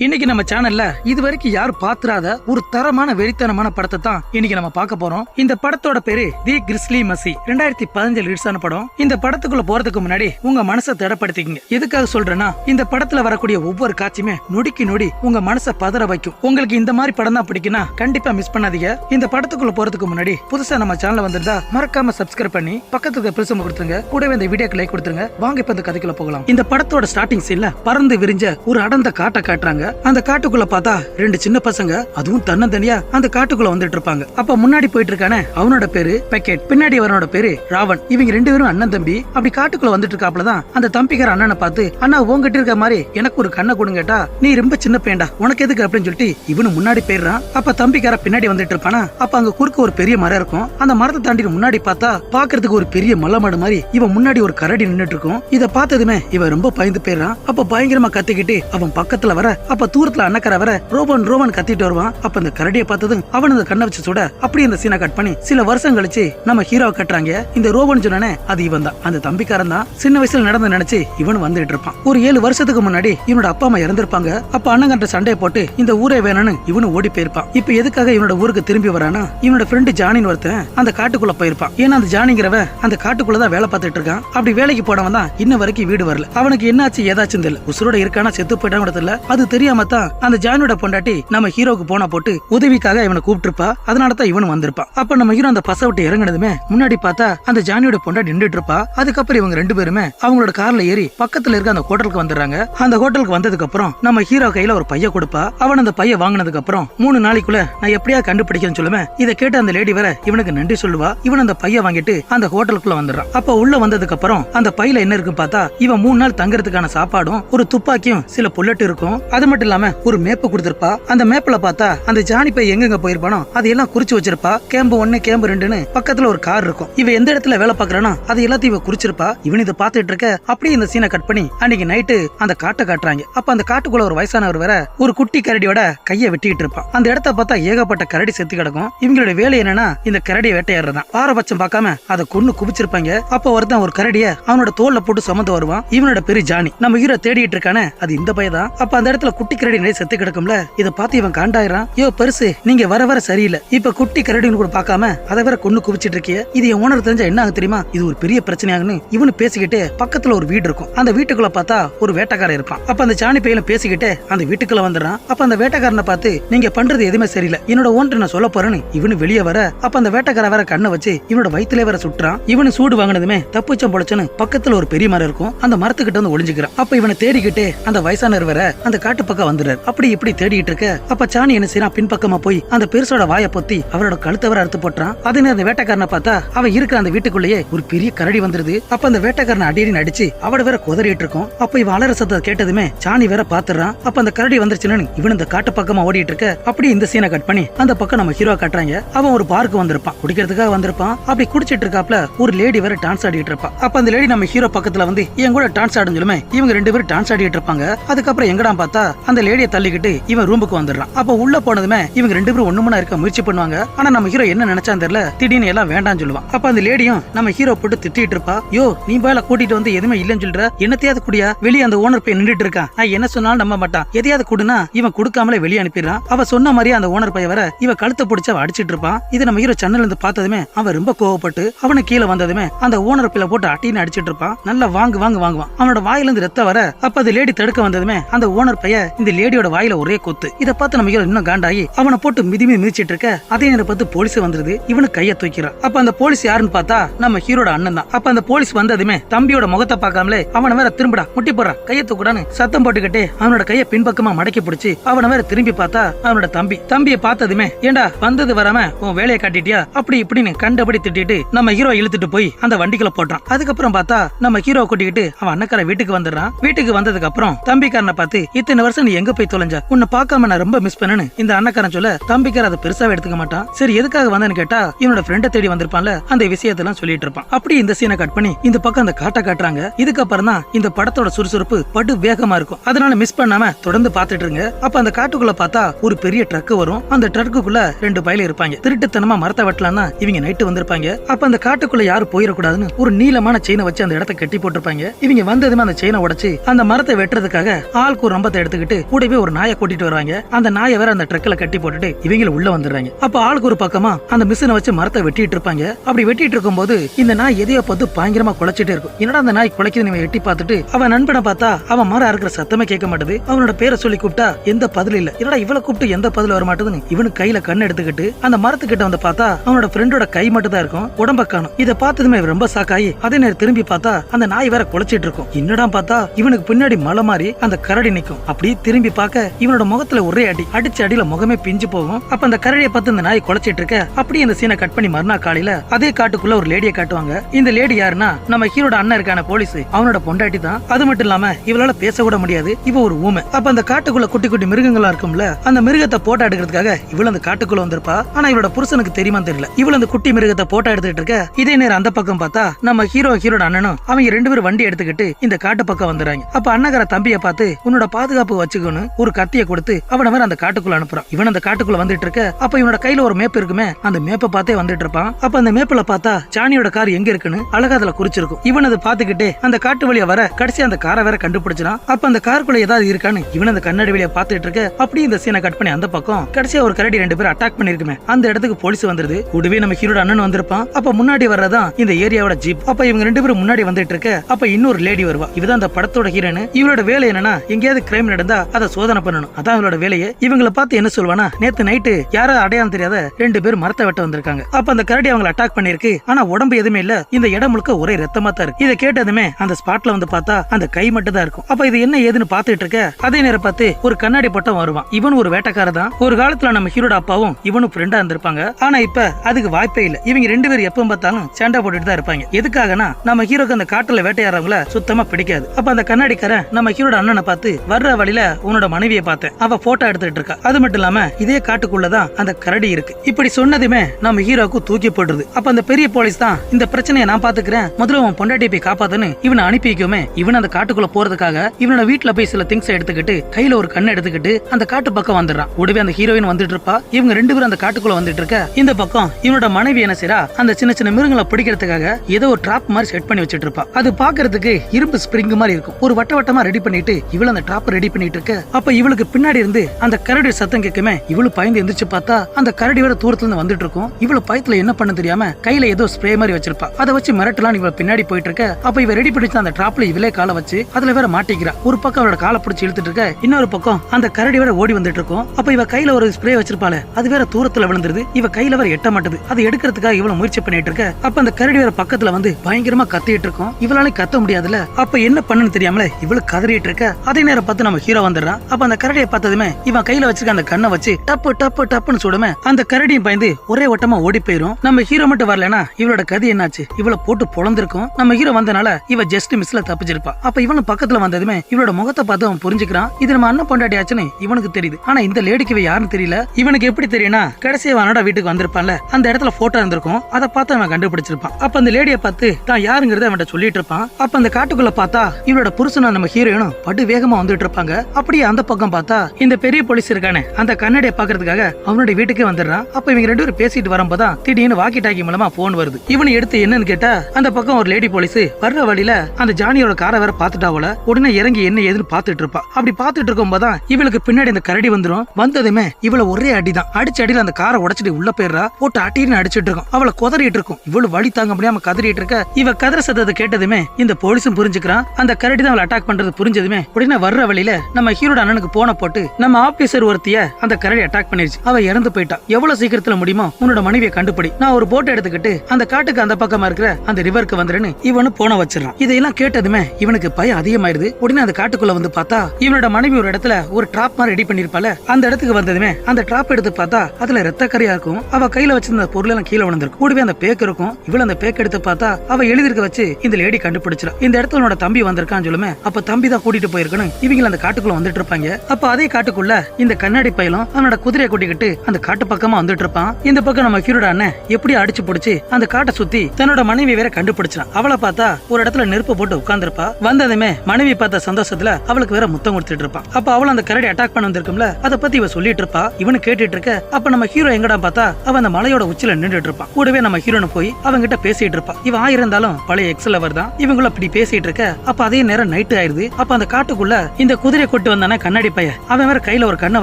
இன்னைக்கு நம்ம சேனல்ல இது வரைக்கும் யாரும் பாத்துறாத ஒரு தரமான வெறித்தனமான படத்தை தான் இன்னைக்கு நம்ம பார்க்க போறோம். இந்த படத்தோட பேரு தி கிறிஸ்லி மசி. ரெண்டாயிரத்தி பதினஞ்சு ரிலீஸ் ஆன படம். இந்த படத்துக்குள்ள போறதுக்கு முன்னாடி உங்க மனசை திடப்படுத்திக்கங்க. எதுக்காக சொல்றேன்னா இந்த படத்துல வரக்கூடிய ஒவ்வொரு காட்சியுமே நொடிக்கு நொடி உங்க மனசை பதற வைக்கும். உங்களுக்கு இந்த மாதிரி படம் தான் பிடிக்குன்னா கண்டிப்பா மிஸ் பண்ணாதீங்க. இந்த படத்துக்குள்ள போறதுக்கு முன்னாடி புதுசா நம்ம சேனல் வந்திருந்தா மறக்காம சப்ஸ்கிரைப் பண்ணி பக்கத்துக்கு பிரிசம் கொடுத்துருங்க. கூடவே இந்த வீடியோக்கு லைக் கொடுத்துருங்க. வாங்க இப்ப இந்த கதைக்குள்ள போகலாம். இந்த படத்தோட ஸ்டார்டிங் சீன்ல பறந்து விரிஞ்ச ஒரு அடர்ந்த காட்டை காட்டுறாங்க. அந்த காட்டுக்குள்ள பார்த்தா ரெண்டு சின்ன பசங்க அதுவும் தன்னந்தனியா அந்த காட்டுக்குள்ள வந்துட்டு இருப்பாங்க. அப்ப முன்னாடி போயிட்டு இருக்கானே அவனோட பேரு பெக்கெட். பின்னாடி வரனோட பேரு ராவன். இவங்க ரெண்டு பேரும் அண்ணன் தம்பி. அப்படி காட்டுக்குள்ள வந்துட்டு இருக்காப்லதான் அந்த தம்பிக்கார அண்ணனை பார்த்து அண்ணா உங்ககிட்ட இருக்க மாதிரி எனக்கு ஒரு கண்ணை கொடுங்க கேட்டா நீ ரொம்ப சின்ன பையன்டா. உனக்கு எதுக்கு? அப்படின்னு சொல்லிட்டு இவனு முன்னாடி போயிடுறான். அப்ப தம்பிக்கார பின்னாடி வந்துட்டு இருப்பானா? அப்ப அங்க குறுக்க ஒரு பெரிய மரம் இருக்கும். அந்த மரத்தை தாண்டி முன்னாடி பார்த்தா பாக்குறதுக்கு ஒரு பெரிய மலமாடு மாதிரி இவன் முன்னாடி ஒரு கரடி நின்னுட்டு இருக்கும். இத பார்த்ததுமே இவன் ரொம்ப பயந்து போயிடுறான். அப்ப பயங்கரமா கத்திக்கிட்டு அவன் பக்கத்துல வர அப்ப தூரத்துல அன்னக்கரை வர ரோபன் ரோபன் கத்திட்டு வருவான். அப்ப இந்த கரடியை பார்த்ததும் அவன் அந்த கண்ணை வச்சு சுட அப்படி இந்த சீனை கட் பண்ணி சில வருஷம் கழிச்சு நம்ம ஹீரோவை கட்டுறாங்க. இந்த ரோபன் சொன்னனே அது இவன் தான். அந்த தம்பிக்காரன் தான் சின்ன வயசுல நடந்து நினைச்சு இவன் வந்துட்டு இருப்பான். ஒரு ஏழு வருஷத்துக்கு முன்னாடி இவனோட அப்பா அம்மா இறந்திருப்பாங்க. அப்ப அண்ணங்கன்ற சண்டையை போட்டு இந்த ஊரே வேணும்னு இவனு ஓடி போயிருப்பான். இப்ப எதுக்காக இவனோட ஊருக்கு திரும்பி வரானா இவனோட ஃப்ரெண்டு ஜானின்னு ஒருத்தன் அந்த காட்டுக்குள்ள போயிருப்பான். ஏன்னா அந்த ஜானிங்கிறவன் அந்த காட்டுக்குள்ள தான் வேலை பார்த்துட்டு இருக்கான். அப்படி வேலைக்கு போனவன் தான் இன்ன வரைக்கும் வீடு வரல. அவனுக்கு என்னாச்சு ஏதாச்சும் தெரியல. உசுரோட இருக்கானா செத்து போயிட்டான் கூட தெரியல. அது தெரியாம தான் அந்த ஜானியோட பொண்டாட்டி நம்ம ஹீரோக்கு போனா போட்டு உதவிக்காக இவனை கூப்பிட்டுருப்பா. அதனால தான் இவனு வந்திருப்பான். அப்ப நம்ம ஹீரோ அந்த பசை விட்டு இறங்குனதுமே முன்னாடி பார்த்தா அந்த ஜானியோட பொண்டாட்டி நின்றுட்டு இருப்பா. அதுக்கப்புறம் இவங்க ரெண்டு பேருமே அவங்களோட கார்ல ஏறி பக்கத்துல இருக்க அந்த ஹோட்டலுக்கு வந்துடுறாங்க. அந்த ஹோட்டலுக்கு வந்ததுக்கு அப்புறம் நம்ம ஹீரோ கையில ஒரு பைய கொடுப்பா. அவன் அந்த பைய வாங்கினதுக்கு அப்புறம் மூணு நாளைக்குள்ள நான் எப்படியா கண்டுபிடிக்கன்னு சொல்லுவேன் இதை கேட்டு அந்த லேடி வேற இவனுக்கு நன்றி சொல்லுவா. இவன் அந்த பைய வாங்கிட்டு அந்த ஹோட்டலுக்குள்ள வந்துடுறான். அப்ப உள்ள வந்ததுக்கு அப்புறம் அந்த பையில என்ன இருக்கு பார்த்தா இவன் மூணு நாள் தங்குறதுக்கான சாப்பாடும் ஒரு துப்பாக்கியும் சில புல்லட் இருக்கும். அது மட்டும் இல்லாம ஒரு மேப்பு கொடுத்திருப்பா. அந்த மேப்ல பார்த்தா அந்த ஜானி பை எங்கெங்க போயிருப்பானோ அதையெல்லாம் குறிச்சு வச்சிருப்பா. கேம்பு ஒன்னு கேம்பு ரெண்டுன்னு பக்கத்துல ஒரு கார் இருக்கும். இவன் எந்த இடத்துல வேலை பாக்குறானோ அது எல்லாத்தையும் இவ குறிச்சிருப்பா. இவன் இதை பாத்துட்டு இருக்க அப்படியே இந்த சீனை கட் பண்ணி அன்னைக்கு நைட்டு அந்த காட்டை காட்டுறாங்க. அப்ப அந்த காட்டுக்குள்ள ஒரு வயசானவர் வேற ஒரு குட்டி கரடியோட கையை வெட்டிட்டு இருப்பான். அந்த இடத்த பார்த்தா ஏகப்பட்ட கரடி செத்து கிடக்கும். இவங்களோட வேலை என்னன்னா இந்த கரடியை வேட்டையாடுறதான் பாரபட்சம் பார்க்காம அதை கொண்டு குவிச்சிருப்பாங்க. அப்ப ஒருத்தன் ஒரு கரடிய அவனோட தோல்ல போட்டு சுமந்து வருவான். இவனோட பெரிய ஜானி. நம்ம ஹீரோ தேடிட்டு இருக்கானே அது இந்த பையதான் அப்ப அந்த இடத்துல குட்டி கரடி நிறைய செத்து கிடக்கும்ல? இத பார்த்து இவன் காண்டாயிரான் யோ பெருசு நீங்க வர வர சரியில்லை. இப்ப குட்டி கரடின்னு கூட பார்க்காம அதை வேற கொன்னு குவிச்சிட்டு இருக்கிய. இது என் ஓனர் தெரிஞ்சா என்ன ஆகும் தெரியுமா? இது ஒரு பெரிய பிரச்சனையாகுன்னு இவனு பேசிக்கிட்டு பக்கத்துல ஒரு வீடு இருக்கும். அந்த வீட்டுக்குள்ள பார்த்தா ஒரு வேட்டைக்காரன் இருப்பான். அப்ப அந்த சாணி பையில பேசிக்கிட்டு அந்த வீட்டுக்குள்ள வந்துடுறான். அப்ப அந்த வேட்டைக்காரனை பார்த்து நீங்க பண்றது எதுவுமே சரியில்லை. என்னோட ஓன்ட்டு நான் சொல்ல போறேன்னு இவனு வெளியே வர அப்ப அந்த வேட்டைக்காரன் வேற கண்ணை வச்சு இவனோட வயித்துல வேற சுட்டுறான். இவனு சூடு வாங்கினதுமே தப்புச்சம் பொழைச்சனு பக்கத்துல ஒரு பெரிய மரம் இருக்கும். அந்த மரத்துக்கிட்ட வந்து ஒளிஞ்சுக்கிறான். அப்ப இவனை தேடிக்கிட்டு அந்த வயசானவர் வேற அந்த காட்டு பக்கம் வந்துடுறாரு. அப்படி இப்படி தேடிட்டு இருக்க அப்ப சாணி என்ன செய்யறான்? பின்பக்கமா போய் அந்த பெருசோட வாயை பொத்தி அவரோட கழுத்தவரை அறுத்து போட்டுறான். அதே அந்த வேட்டைக்காரனை பார்த்தா அவன் இருக்கிற அந்த வீட்டுக்குள்ளேயே ஒரு பெரிய கரடி வந்துருது. அப்ப அந்த வேட்டைக்காரனை அடியடி அடிச்சு அவட வேற குதறிட்டு இருக்கும். அப்ப இவன் அலற சத்தத்தை கேட்டதுமே சாணி வேற பாத்துறான். அப்ப அந்த கரடி வந்துருச்சுன்னு இவன் இந்த காட்டு பக்கமா ஓடிட்டு இருக்க அப்படி இந்த சீனை கட் பண்ணி அந்த பக்கம் நம்ம ஹீரோ காட்டுறாங்க. அவன் ஒரு பார்க்கு வந்திருப்பான். குடிக்கிறதுக்காக வந்திருப்பான். அப்படி குடிச்சிட்டு இருக்காப்ல ஒரு லேடி வேற டான்ஸ் ஆடிட்டு இருப்பா. அப்ப அந்த லேடி நம்ம ஹீரோ பக்கத்துல வந்து என் கூட டான்ஸ் ஆடுன்னு சொல்லுமே இவங்க ரெண்டு பேரும் டான்ஸ் ஆடிட்டு இருப்பாங்க. அதுக்கப்புறம் எங்கடா பார்த்தா அந்த லேடியை தள்ளிக்கிட்டு இவன் ரூமுக்கு வந்துடுறான். அப்ப உள்ள போனதுமே இவங்க ரெண்டு பேரும் ஒண்ணுமனா இருக்க முயற்சி பண்ணுவாங்க. ஆனா நம்ம ஹீரோ என்ன நினைச்சா தெரியல. திடீர்னு எல்லாம் வேண்டாம்னு சொல்லுவான். அப்ப அந்த லேடியும் நம்ம ஹீரோ போட்டு திட்டிட்டு இருப்பா. யோ நீ பேல கூட்டிட்டு வந்து எதுவுமே இல்லைன்னு சொல்ற? என்னத்தையாவது குடியா? வெளியே அந்த ஓனர் போய் நின்றுட்டு இருக்கான். நான் என்ன சொன்னாலும் நம்ப மாட்டான். எதையாவது குடுனா இவன் கொடுக்காமலே வெளியே அனுப்பிடுறான். அவ சொன்ன மாதிரியே அந்த ஓனர் பைய வர இவ கழுத்தை பிடிச்ச அவ அடிச்சிட்டு இருப்பான். இது நம்ம ஹீரோ சென்னையில இருந்து பார்த்ததுமே அவன் ரொம்ப கோவப்பட்டு அவனை கீழே வந்ததுமே அந்த ஓனர் பிள்ளை போட்டு அட்டின்னு அடிச்சிட்டு இருப்பான். நல்லா வாங்கு வாங்கு வாங்குவான். அவனோட வாயிலிருந்து ரத்த வர அப்ப அந்த லேடி தடுக்க வந்ததுமே அந்த ஓனர் பைய இந்த லேடியோட வாயில ஒரே கொத்து. இத பார்த்து நம்ம ஹீரோ இன்னும் காண்டாகி அவனை போட்டு மிதிமே மிதிச்சிட்டு இருக்க. அதே நேரம் பார்த்து போலீஸ் வந்துருது. இவனு கைய தூக்கிறான் அப்ப அந்த போலீஸ் யாருன்னு பார்த்தா நம்ம ஹீரோட அண்ணன் தான். அப்ப அந்த போலீஸ் வந்ததுமே தம்பியோட முகத்தை பார்க்காமலே அவனை வேற திரும்பிடா முட்டி போடுறான் கைய தூக்குடான்னு சத்தம் போட்டுக்கிட்டே அவனோட கைய பின்பக்கமா மடக்கி பிடிச்சி அவனை வேற திரும்பி பார்த்தா அவனோட தம்பி. தம்பியை பார்த்ததுமே ஏண்டா வந்தது வராம உன் வேலையை காட்டிட்டியா? அப்படி இப்படின்னு கண்டபடி திட்டிட்டு நம்ம ஹீரோ இழுத்துட்டு போய் அந்த வண்டிக்குள்ள போட்டான் அதுக்கப்புறம் பார்த்தா நம்ம ஹீரோ கூட்டிக்கிட்டு அவன் அண்ணக்கார வீட்டுக்கு வந்துடுறான். வீட்டுக்கு வந்ததுக்கு அப்புறம் தம்பிக்காரனை பார்த்து இத்தனை வருஷம் நீ எங்க போய் தொலைஞ்ச? உன்னை பார்க்காம நான் ரொம்ப மிஸ் பண்ணனு இந்த அண்ணக்காரன் சொல்ல தம்பிக்கார அதை பெருசாவே எடுத்துக்க மாட்டான். சரி எதுக்காக வந்தேன்னு கேட்டா இவனோட ஃப்ரெண்டை தேடி வந்திருப்பான்ல அந்த விஷயத்தெல்லாம் சொல்லிட்டு இருப்பான். அப்படி இந்த சீனை கட் பண்ணி இந்த பக்கம் அந்த காட்டை காட்டுறாங்க. இதுக்கப்புறம் தான் இந்த படத்தோட சுறுசுறுப்பு படு வேகமா இருக்கும். அதனால மிஸ் பண்ணாம தொடர்ந்து பார்த்துட்டு இருங்க. அப்ப அந்த காட்டுக்குள்ள பார்த்தா ஒரு பெரிய ட்ரக் வரும். அந்த ட்ரக்குக்குள்ள ரெண்டு பயில இருப்பாங்க. திருட்டுத்தனமா மரத்தை வெட்டலாம்னா இவங்க நைட்டு வந்திருப்பாங்க. அப்ப அந்த காட்டுக்குள்ள யாரும் போயிடக்கூடாதுன்னு ஒரு நீளமான செயினை வச்சு அந்த இடத்த கட்டி போட்டிருப்பாங்க. இவங்க வந்ததுமே அந்த செயினை உடைச்சு அந்த மரத்தை வெட்டுறதுக்காக ஆளுக்கு ஒரு ரம்பத்தை எடுத்துக்கிட்டு எடுத்துக்கிட்டு கூடவே ஒரு நாயை கூட்டிட்டு வருவாங்க. அந்த நாயை வேற அந்த ட்ரக்ல கட்டி போட்டுட்டு இவங்கள உள்ள வந்துடுறாங்க. அப்ப ஆளுக்கு ஒரு பக்கமா அந்த மிஷினை வச்சு மரத்தை வெட்டிட்டு இருப்பாங்க. அப்படி வெட்டிட்டு இருக்கும்போது இந்த நாய் எதையோ பார்த்து பயங்கரமா குலைச்சிட்டே இருக்கும். என்னடா அந்த நாய் குலைக்குது நீங்க எட்டி பார்த்துட்டு அவன் நண்பனை பார்த்தா அவன் மரம் அறுக்கிற சத்தமே கேட்க மாட்டேது. அவனோட பேரை சொல்லி கூப்பிட்டா எந்த பதில் இல்ல. என்னடா இவளை கூப்பிட்டு எந்த பதில் வர மாட்டேதுன்னு இவனுக்கு கையில கண்ணு எடுத்துக்கிட்டு அந்த மரத்துக்கிட்ட வந்து பார்த்தா அவனோட ஃப்ரெண்டோட கை மட்டும் தான் இருக்கும். உடம்ப காணும். இதை பார்த்ததுமே ரொம்ப சாக்காயி அதே நேரம் திரும்பி பார்த்தா அந்த நாய் வேற குலைச்சிட்டு இருக்கும். என்னடா பார்த்தா இவனுக்கு பின்னாடி மலை மாதிரி அந்த கரடி நிற்கும் அப்படியே திரும்பி பார்க்க இவனோட முகத்துல ஒரே அடி. அடிச்ச அடியில முகமே பிஞ்சு போகும். அப்ப அந்த கரடியை பார்த்து இந்த நாய் குலைச்சிட்டு இருக்க. அப்படியே இந்த சீனை கட் பண்ணி மறுநாள் காலையில அதே காட்டுக்குள்ள ஒரு லேடியை காட்டுவாங்க. இந்த லேடி யாருன்னா நம்ம ஹீரோட அண்ணன் இருக்கான போலீஸ். அவனோட பொண்டாட்டி தான். அது மட்டும் இல்லாம இவளால பேச கூட முடியாது. இவ ஒரு ஊமை அப்ப அந்த காட்டுக்குள்ள குட்டி குட்டி மிருகங்களா இருக்கும்ல அந்த மிருகத்தை போட்டோ எடுக்கிறதுக்காக இவள் அந்த காட்டுக்குள்ள வந்திருப்பா? ஆனா இவளோட புருஷனுக்கு தெரியுமா தெரியல. இவள் அந்த குட்டி மிருகத்தை போட்டோ எடுத்துட்டு இருக்க. இதே நேரம் அந்த பக்கம் பார்த்தா நம்ம ஹீரோ ஹீரோட அண்ணனும் அவங்க ரெண்டு பேரும் வண்டி எடுத்துக்கிட்டு இந்த காட்டு பக்கம் வந்துடுறாங்க. அப்ப அண்ணகர தம்பியை பார்த்து உன்னோட பாதுகாப்பு வச்சுக்கணும் ஒரு கத்தியை கொடுத்து அவன அந்த காட்டுக்குள்ள அனுப்புறான். இவன் அந்த காட்டுக்குள்ள வந்துட்டு இருக்க அப்ப இவனோட கையில ஒரு மேப் இருக்குமே அந்த மேப்பை பார்த்தே வந்துட்டு இருப்பான். அப்ப அந்த மேப்பில் பார்த்தா சாணியோட கார் எங்க இருக்குன்னு அழகா அதுல குறிச்சிருக்கும். இவன் அதை பாத்துக்கிட்டே அந்த காட்டு வழியா வர கடைசி அந்த காரை வேற கண்டுபிடிச்சிடான். அப்ப அந்த காருக்குள்ள ஏதாவது இருக்கான்னு இவன் அந்த கண்ணாடி வழியா பாத்துட்டு இருக்க அப்படியே இந்த சீனை கட் பண்ணி அந்த பக்கம் கடைசியா ஒரு கரடி ரெண்டு பேரும் அட்டாக் பண்ணிருக்குமே அந்த இடத்துக்கு போலீஸ் வந்துருது. கூடவே நம்ம ஹீரோட அண்ணன் வந்திருப்பான். அப்ப முன்னாடி வர்றதான் இந்த ஏரியாவோட ஜீப் அப்ப இவங்க ரெண்டு பேரும் முன்னாடி வந்துட்டு இருக்க அப்ப இன்னொரு லேடி வருவா. இவதான் அந்த படத்தோட ஹீரோனு இவளோட வேலை என்னன்னா எங்கேயாவது கிரைம் நடந்தா அதை சோதனை பண்ணணும். அதான் இவளோட வேலையே. இவங்கள பார்த்து என்ன சொல்வானா? நேத்து நைட்டு யாரோ அடையாளம் தெரியாத ரெண்டு பேர் மரத்தை வெட்ட வந்திருக்காங்க. அப்ப அந்த கரடி அவங்களை அட்டாக் பண்ணிருக்கு ஆனா உடம்பு எதுவுமே இல்ல. இந்த இடம் முழுக்க ஒரே ரத்தமா தான் இருக்கு. இதை கேட்டதுமே அந்த ஸ்பாட்ல வந்து பார்த்தா அந்த கை மட்டும் தான் இருக்கும். அப்ப இது என்ன ஏதுன்னு பாத்துட்டு இருக்க? அதே நேரம் பார்த்து ஒரு கண்ணாடி பட்டம் வருவான். இவன் ஒரு வேட்டக்காரர் தான். ஒரு காலத்துல நம்ம ஹீரோட அப்பாவும் இவனும் ஃப்ரெண்டா இருந்திருப்பாங்க. ஆனா இப்ப அதுக்கு வாய்ப்பே இல்ல. இவங்க ரெண்டு பேரும் எப்ப பார்த்தாலும் சண்டை போட்டுட்டு தான் இருப்பாங்க. எதுக்காகனா நம்ம ஹீரோக்கு அந்த காட்டுல வேட்டையாடுறவங்கள சுத்தமா பிடிக்காது. அப்ப அந்த கண்ணாடிக்காரன் நம்ம ஹீரோட அண்ணனை பார்த்து வர்ற வழியில உன்னோட மனைவியை பார்த்தேன். அவ போட்டோ எடுத்துட்டு இருக்கா. அது மட்டும் இல்லாம இதே காட்டுக்குள்ளதான் அந்த கரடி இருக்கு. இப்படி சொன்னதுமே நம்ம ஹீரோக்கு தூக்கி போடுறது அப்ப அந்த பெரிய போலீஸ் தான் இந்த பிரச்சனையை நான் பாத்துக்கிறேன். முதல்ல உன் பொண்டாட்டி போய் காப்பாத்துன்னு இவனை அனுப்பி வைக்குமே இவன் அந்த காட்டுக்குள்ள போறதுக்காக இவனோட வீட்டுல போய் சில திங்ஸ் எடுத்துக்கிட்டு கையில ஒரு கண்ணை எடுத்துக்கிட்டு அந்த காட்டு பக்கம் வந்துடுறான். உடவே அந்த ஹீரோயின் வந்துட்டு இருப்பா. இவங்க ரெண்டு பேரும் அந்த காட்டுக்குள்ள வந்துட்டு இருக்க இந்த பக்கம் இவனோட மனைவி என்ன செய்யா அந்த சின்ன சின்ன மிருகங்களை பிடிக்கிறதுக்காக ஏதோ ஒரு ட்ராப் மாதிரி செட் பண்ணி வச்சிட்டு இருப்பா. அது பாக்குறதுக்கு இரும்பு ஸ்ப்ரிங் மாதிரி இருக்கும். ஒரு வட்ட வட்டமா ரெடி பண்ணிட்டு இவள அந்த டிராப் ரெடி பண்ணிட்டு இருக்க. அப்ப இவளுக்கு பின்னாடி இருந்து அந்த கரடி சத்தம் கேட்குமே இவளு பயந்து எந்திரிச்சு பார்த்தா அந்த கரடி வேற தூரத்துல இருந்து வந்துட்டு இருக்கும். இவளு பயத்துல என்ன பண்ண தெரியாம கையில ஏதோ ஸ்ப்ரே மாதிரி வச்சிருப்பா. அதை வச்சு மிரட்டலாம் இவ பின்னாடி போயிட்டு இருக்க. அப்ப இவ ரெடி பண்ணி அந்த ட்ராப்ல இவளே காலை வச்சு அதுல வேற மாட்டிக்கிறா. ஒரு பக்கம் அவளோட காலை பிடிச்சி இழுத்துட்டு இருக்க இன்னொரு பக்கம் அந்த கரடி வேற ஓடி வந்துட்டு இருக்கும். அப்ப இவ கையில ஒரு ஸ்ப்ரே வச்சிருப்பாள அது வேற தூரத்துல விழுந்துருது. இவ கையில வேற எட்ட மாட்டுது. அதை எடுக்கிறதுக்காக இவ்வளவு முயற்சி பண்ணிட்டு இருக்க. அப்ப அந்த கரடி வேற பக்கத்துல வந்து பயங்கரமா கத்திட்டு இருக்கும். இவளால கத்த முடியாதுல அப்ப என்ன பண்ணுன்னு தெரியாமல இவளு கதறிட்டு இருக்க. அதே நேரம் பார்த்து நம்ம ஹீரோ வந்துடுறான் அப்ப அந்த கரடியை பார்த்ததுமே இவன் கையில வச்சிருக்க அந்த கண்ணை வச்சு டப்பு டப்பு டப்புன்னு சுடுமே அந்த கரடியும் பயந்து ஒரே ஓட்டமா ஓடி போயிரும். நம்ம ஹீரோ மட்டும் வரலனா இவளோட கதி என்னாச்சு? இவள போட்டு பொழந்திருக்கும். நம்ம ஹீரோ வந்தனால இவ ஜஸ்ட் மிஸ்ல தப்பிச்சிருப்பா. அப்ப இவனு பக்கத்துல வந்ததுமே இவளோட முகத்தை பார்த்து அவன் புரிஞ்சுக்கிறான். இது நம்ம அண்ணன் பொண்டாட்டி ஆச்சுன்னு இவனுக்கு தெரியுது. ஆனா இந்த லேடிக்கு இவ யாருன்னு தெரியல. இவனுக்கு எப்படி தெரியும்னா கடைசி அவனோட வீட்டுக்கு வந்திருப்பான்ல. அந்த இடத்துல போட்டோ இருந்திருக்கும். அதை பார்த்து அவன் கண்டுபிடிச்சிருப்பான். அப்ப அந்த லேடியை பார்த்து தான் யாருங்கிறத அவன்கிட்ட சொல்லிட்டு இருப்பான். அப்ப அந்த காட்டுக்குள்ள பார்த்தா இவளோட புருஷனும் நம்ம ஹீரோயினும் படு வேகமா வந்துட்டு இருப்பாங்க. அப்படியே அந்த பக்கம் பார்த்தா இந்த பெரிய போலீஸ் இருக்கானே. அந்த கண்ணாடியை பாக்குறதுக்காக அவனுடைய வீட்டுக்கே வந்துடுறான். அப்ப இவங்க ரெண்டு பேரும் பேசிட்டு வரும்போதான் திடீர்னு வாக்கி டாக்கி மூலமா போன் வருது. இவனை எடுத்து என்னன்னு கேட்டா அந்த பக்கம் ஒரு லேடி போலீஸ் வர்ற வழியில அந்த ஜானியோட காரை வேற பாத்துட்டாவோல உடனே இறங்கி என்ன ஏதுன்னு பாத்துட்டு இருப்பா. அப்படி பாத்துட்டு இருக்கும் போதான் இவளுக்கு பின்னாடி அந்த கரடி வந்துரும். வந்ததுமே இவள ஒரே அடிதான். அடிச்ச அடியில அந்த காரை உடச்சிட்டு உள்ள போயிடுறா. போட்டு அட்டின்னு அடிச்சிட்டு இருக்கும். அவளை குதறிட்டு இருக்கும். இவ்வளவு வழி தாங்க முடியாம கதறிட்டு இருக்க. இவ கதற சத்தத்தை கேட்டதுமே இந்த போலீஸும் புரிஞ்சுக்கிறான். அந்த கரடி தான் அவளை அட்டாக் பண்றது புரிஞ்சதுமே உடனே வர்ற வழியில நம்ம ஹீரோட அண்ணனுக்கு போன போட்டு நம்ம ஆபீசர் ஒருத்திய அந்த கரடி அட்டாக் பண்ணிருச்சு. அவ இறந்து போயிட்டா. எவ்வளவு சீக்கிரத்துல முடியுமோ உன்னோட மனைவியை கண்டுபிடி. நான் ஒரு போட்டோ எடுத்துக்கிட்டு அந்த காட்டுக்கு அந்த பக்கமா இருக்கிற அந்த ரிவருக்கு வந்துருன்னு இவனு போன வச்சிடறான். இதையெல்லாம் கேட்டதுமே இவனுக்கு பயம் அதிகமாயிருது உடனே அந்த காட்டுக்குள்ள வந்து பார்த்தா இவனோட மனைவி ஒரு இடத்துல ஒரு ட்ராப் மாதிரி ரெடி பண்ணிருப்பால அந்த இடத்துக்கு வந்ததுமே அந்த ட்ராப் எடுத்து பார்த்தா அதுல ரத்தக்கரையா கரையா இருக்கும். அவ கையில வச்சிருந்த பொருள் எல்லாம் கீழே விழுந்திருக்கும். கூடவே அந்த பேக் இருக்கும். இவ்வளவு அந்த பேக் எடுத்து பார்த்தா அவ எழுதிருக்க வச்சு இந்த லேடி கண்டுபிடிச்சிடும். இந்த இடத்துல உன்னோட தம்பி வந்திருக்கான்னு சொல்லுமே அப்ப தம்பி தான் கூட்டிட்டு போயிருக்கணும். இவங்க அந்த காட்டுக்குள்ள வந்துட்டு இருப்பாங்க. அப்ப அதே காட்டுக்குள்ள இந்த கண்ணாடி பையலும் அவனோட குதிரையை கூட்டிக்கிட்டு அந்த காட்டு பக்கமா வந்துட்டு இருப்பான். இந்த பக்கம் நம்ம ஹீரோட அண்ணன் எப்படி அடிச்சு பிடிச்சி அந்த காட்டை சுத்தி தன்னோட மனைவி வேற கண்டுபிடிச்சான் அவளை பார்த்தா ஒரு இடத்துல நெருப்பு போட்டு உட்கார்ந்துருப்பா. வந்ததுமே மனைவி பார்த்த சந்தோஷத்துல அவளுக்கு வேற முத்தம் கொடுத்துட்டு இருப்பான். அப்ப அவள் அந்த கரடி அட்டாக் பண்ண வந்திருக்கும்ல அதை பத்தி இவ சொல்லிட்டு இருப்பா. இவனு கேட்டுட்டு இருக்க அப்ப நம்ம ஹீரோ எங்கடா பார்த்தா அவன் அந்த மலையோட உச்சில நின்றுட்டு இருப்பான். கூடவே நம்ம ஹீரோனு போய் அவங்க கிட்ட பேசிட்டு இருப்பா. இவன் ஆயிருந்தாலும் பழைய எக்ஸல் தான். இவங்களும் அப்படி பேசிட்டு இருக்க அப்ப அதே நேரம் நைட்டு ஆயிருது அப்ப அந்த காட்டுக்குள்ள இந்த குதிரை போட்டு வந்தானே கண்ணாடி பைய? அவன் வேற கையில ஒரு கண்ணை